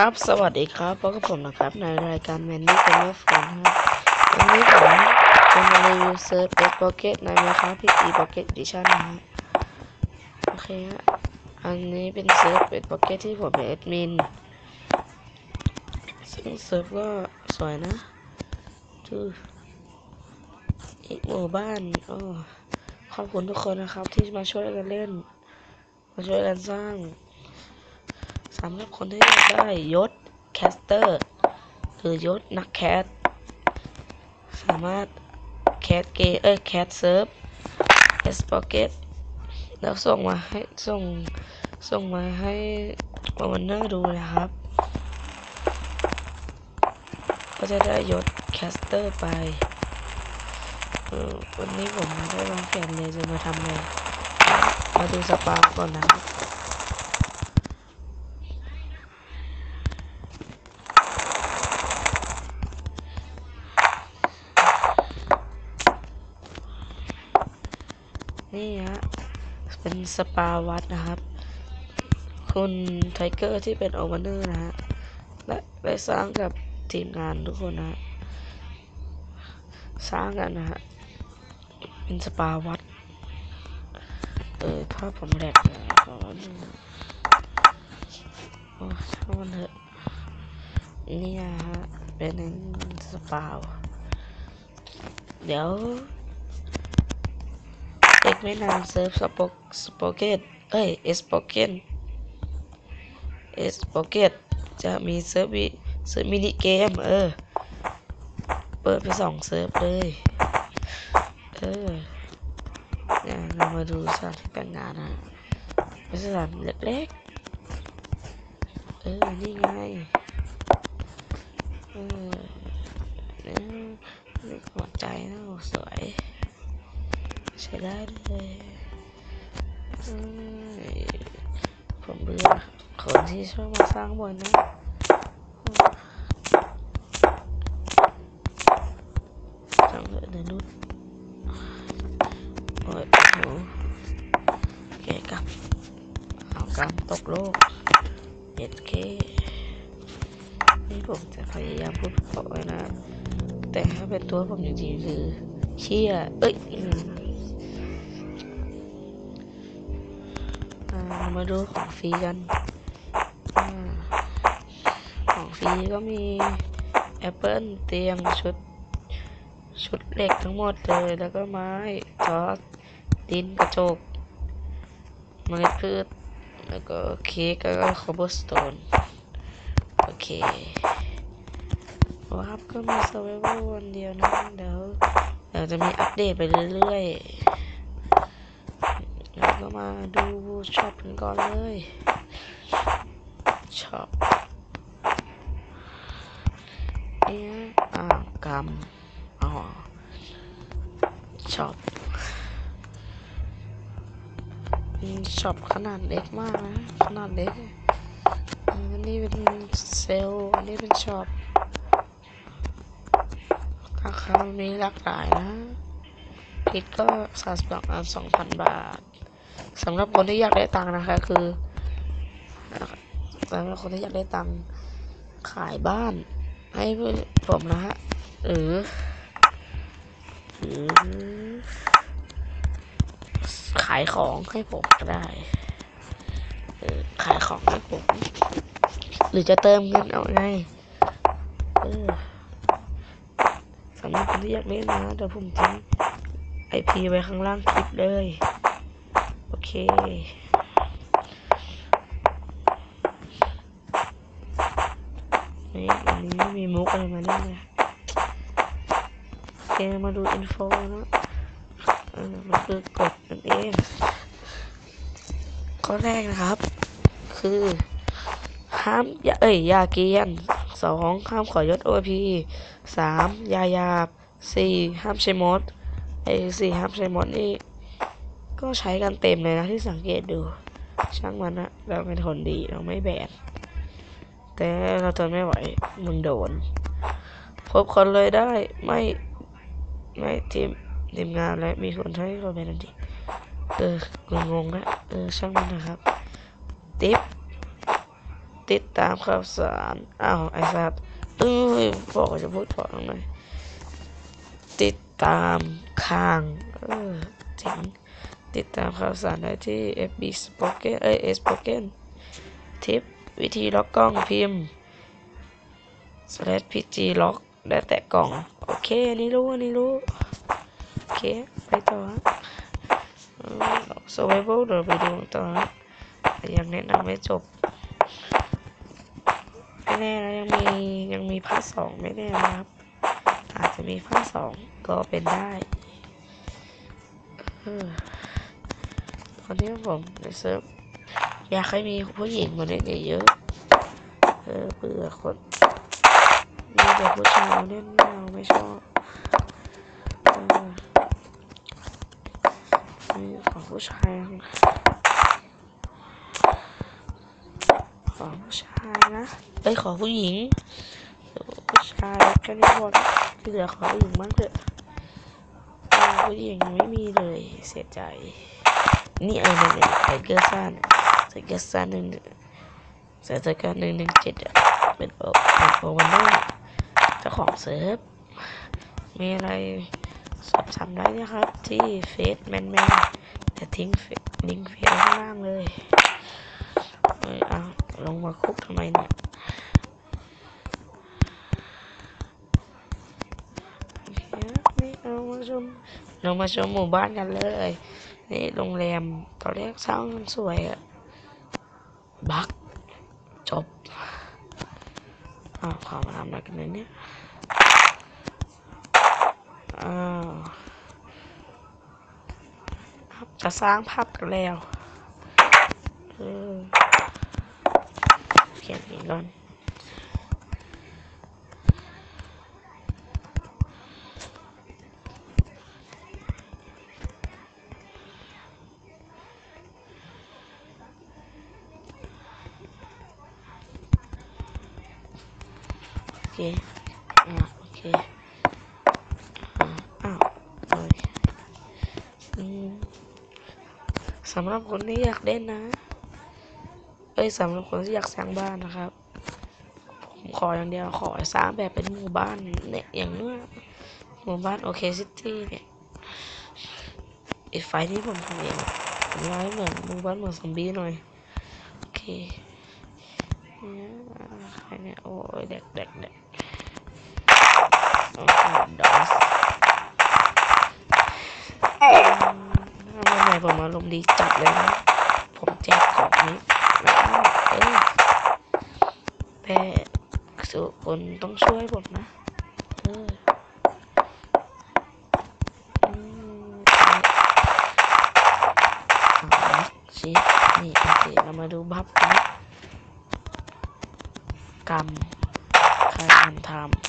ครับ สวัสดีครับพบกับผมนะครับ ในรายการแมนนี่เกมเมอร์ฟอนครับวันนี้ผมจะมารีวิวเซิร์ฟเอ็กโปเกตในมาครับพีอีโปเกตดิชั่นนะฮะโอเคฮะอันนี้เป็นเซิร์ฟเอ็กโปเกตที่ผมเป็นแอดมินซึ่งเซิร์ฟก็สวยนะดูอีกหมู่บ้านโอ้ขอบคุณทุกคนนะครับที่มาช่วยกันเล่น มาช่วยกันสร้าง สำหรับคนที่อยากได้ยศแคสเตอร์หรือยศนักแคสสามารถแคสเกเอ้ยแคสเซิร์ฟเอสปอเกตแล้วส่งมาให้ส่งส่งมาให้คอมมานเนอร์ดูนะครับ ก็จะได้ยศแคสเตอร์ไปวันนี้ผมไม่ได้วางแผนเลยจะมาทำอะไรมาดูสปาก่อนนะครับ เป็นสปาวัดนะครับ คุณไทเกอร์ที่เป็นโอเวอร์เนอร์นะฮะและได้สร้างกับทีมงานทุกคนนะสร้างกันนะฮะเป็นสปาวัดเออภาพผมแหลกเลยขอดูโอ้ช่างมันเถอะนี่นะฮะเป็นสปาเดี๋ยว อีกไม่นานเซิร์ฟสปอกสปอเกตเอ้ยเอสปอเกนเอสปอเกตจะมีเซิร์ฟวิเซิร์ฟมินิเกมเออ เปิดไปสองเซิร์ฟเลย เออเนี่ยเรามาดูสถานที่แต่งงานนะเป็นสถานเล็กๆ เออ นี่ไง เออเนี่ยหัวใจนะโอ้สวย ใช้ได้เลยอืมผมเบื่อคนที่ชอบมาสร้างบนนะจังเลยเดนุดโอ้ยโหเกะกับเอากำตกโลกเอ็ดเคนี่ผมจะพยายามพูดเพราะไว้นะ แต่ถ้าเป็นตัวผมจริงๆคือเชี่ยเอ้ย มามาดูของฟรีกันอของฟรีก็มีแอปเปิลเตียงชุด ชุดเหล็กทั้งหมดเลย แล้วก็ไม้จอสดินกระจกเมล็ดพืชแล้วก็เค้กแล้วก็คอบเบอร์สโตนโอเคว้าบก็มี survival วันเดียวนะเดี๋ยวเดี๋ยวจะมีอัปเดตไปเรื่อยๆ ก็มาดูช็อปกันก่อนเลยช็อปเนี่ยอ่าวกำอ๋อช็อปช็อปขนาดเล็กมากนะ ขนาดเล็กอันนี้เป็นเซลอันนี้เป็นช็อปราคามีหลากหลายนะพิษก็สามสิบอันสองพันบาท สำหรับคนที่อยากได้ตังค์นะคะ คือสำหรับคนที่อยากได้ตังค์ขายบ้าน ให้ผมนะฮะหรือหรือขายของให้ผมก็ได้ขายของให้ผม หรือจะเติมเงินเอาไงสำหรับคนที่อยากเล่นนะเดี๋ยวผมทิ้งไอพีไว้ข้างล่างคลิปเลย นี่วันนี้ไม่มีมุกอะไรมาเล่นเลยโอเคมาดูอินโฟนะเออมันคือกดนั่นเองข้อแรกนะครับ คือห้ามยาเอ้ยยาเกียนสองห้ามขอยศโอพีสามยายาบสี่ห้ามใช้มดไอ้สี่ห้ามใช้มดนี่ ก็ใช้กันเต็มเลยนะที่สังเกตดู ช่างมันนะเราเป็นคนดีเราไม่แบนแต่เราทนไม่ไหวมึงโดน พบคนเลยได้ไม่ไม่ทีมทีมงานและมีคนใช้เราเป็นทันทีเออกงงละเออช่างมันนะครับ ติ๊บติดตามข่าวสารอ้าวไอ้สัตว์เอ้ยบอกว่าจะพูดพอตรงไหนติดตามข้าง เออเจ๋ง ติดตามข่าวสารได้ที่ FB Spoken เอ้ย Spoken ทิปวิธีล็อกกล้องพิมพ์ slash pg lock ได้แต่กล่อง โอเค อันนี้รู้ อันนี้รู้ โอเค ไปต่อฮะ survival เดี๋ยวไปดูต่อนะยังแนะนำไม่จบไม่แน่นะยังมี ยังมีภาคสองไม่แน่นะครับ อาจจะมีภาคสองก็เป็นได้ เออ คนที่ผมในเซิร์ฟอยากให้มีผู้หญิงมาเล่นเยอะเออเบื่อคนมีแต่ผู้ชายเล่นไม่เอาไม่ชอบเออมีขอผู้ชายขอผู้ชายนะเอ้ยขอผู้หญิง ผู้ชายแค่นี้พอละที่เหลือขอผู้หญิงบ้างเถอะผู้หญิงไม่มีเลยเสียใจ นี่เออเนี่ยเนี่ยไทเกอร์ซันไทเกอร์ซันหนึ่งสถานการณ์หนึ่งหนึ่งเจ็ดอะเป็นโปรเป็นโปรวันโน่เจ้าของเซิร์ฟ มีอะไรสอบถามได้นะครับ ที่เฟซแมนแมนแต่ทิ้งเฟซลิงก์เฟซไว้ข้างล่างเลยเอ้าลงมาคุกทำไมเนี่ยโอเคนี่เรามาชมเรามาชมหมู่บ้านกันเลย นี่โรงแรมตอนแรกสร้างสวยอะบักจบอ้าวขอมาทำอะไรกันเนี่ยอ้าวจะสร้างภาพกันแล้วเออเขียนนี้ก่อน เคอ่าโอเคอ้าวโอเคสำหรับคนที่อยากเล่นนะเอ้ยสำหรับคนที่อยากสร้างบ้านนะครับ ผมขออย่างเดียวขอสร้างแบบเป็นหมู่บ้านเนี่ยอย่างเนี้ยหมู่บ้านโอเคซิตี้เนี่ยไอ้ไฟที่ผมทำเองผมไว้เหมือนหมู่บ้านเหมือนซอมบี้หน่อยโอเคเนี่ยใครเนี่ยโอ้ยเด็กเด็กเด็ก โอ้โหดอสทำไมไหนผมอารมณ์ดีจัดเลยนะ ผมแจกของนี้แล้วเอ้ยแต่สุคนต้องช่วยผมนะเอออืมเอาชินี่โอเคเรามาดูบัฟนะกรรม ใครมันทำ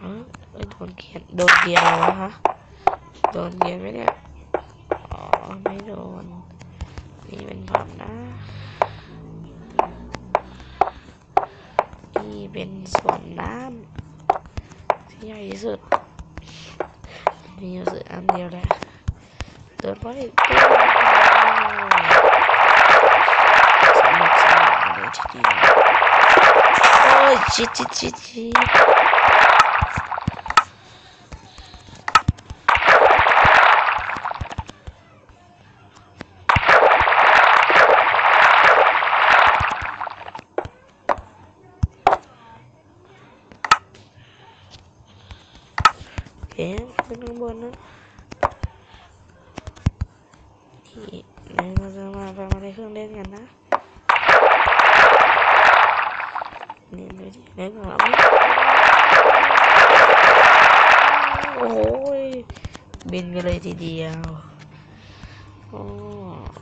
เอ้ย เอ้ยโดนเกียนโดนเกียวฮะ โดนเกียนไหมเนี่ย อ๋อ ไม่โดน นี่เป็นผับนะ นี่เป็นสวนน้ำที่ใหญ่ที่สุด มีอยู่สุดอันเดียวแหละเดินไปสนุกสนุกเลยทีเดียวโอ้ยชิดชิดชิดชิด ขึ้นข้างบนนะนี่ไหนเราจะมาไปมาในเครื่องเล่นกันนะนี่ดูดิเล่นของเราโอ้ยบินกันเลยทีเดียวโอ้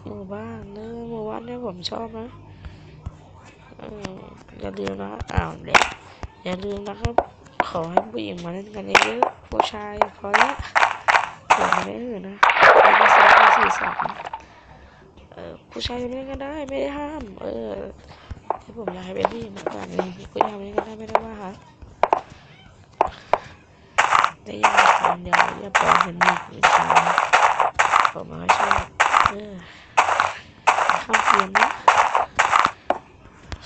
หมู่บ้านเนอะหมู่บ้านเนี่ยผมชอบนะอออย่าลืมนะอ้าวเด็กอย่าลืมนะครับ ขอให้ผู้หญิงมาเล่นกันเยอะๆผู้ชายพอละเดี๋ยวมาเล่นอื่นนะไม่ได้สามสี่สามเออผู้ชายเล่นกันได้ไม่ได้ห้าม เออที่ผมอยากให้เป็นผู้หญิงมากกว่านี้ผู้ชายเล่นกันได้ไม่ได้ว่าครับแต่อยังคนเดียวอย่าปล่อยเป็นหนึ่งผู้ชายผมไม่ชอบเออข้ามเกมนนะ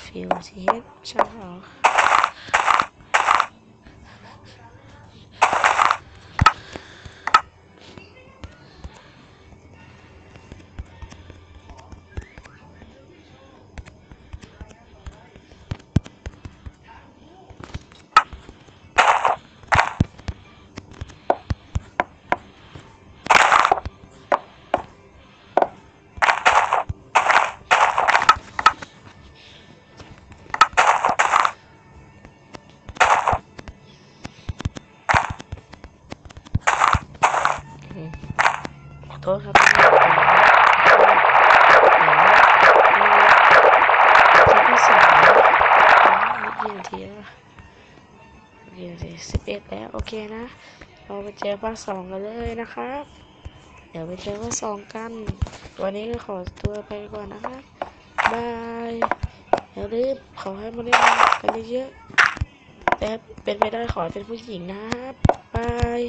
ฟิลทีเฮดช่เหรอขอ ทีแล้วยี่นาทีสิบเอ็ดแล้ว โอเคนะ เราไปเจอภาคสองกันเลยนะครับ เดี๋ยวไปเจอภาคสองกัน วันนี้ก็ขอตัวไปก่อนนะครับบายอย่าลืมขอให้มาเล่นกันเยอะๆแต่เป็นไปได้ขอเป็นผู้หญิงนะครับบาย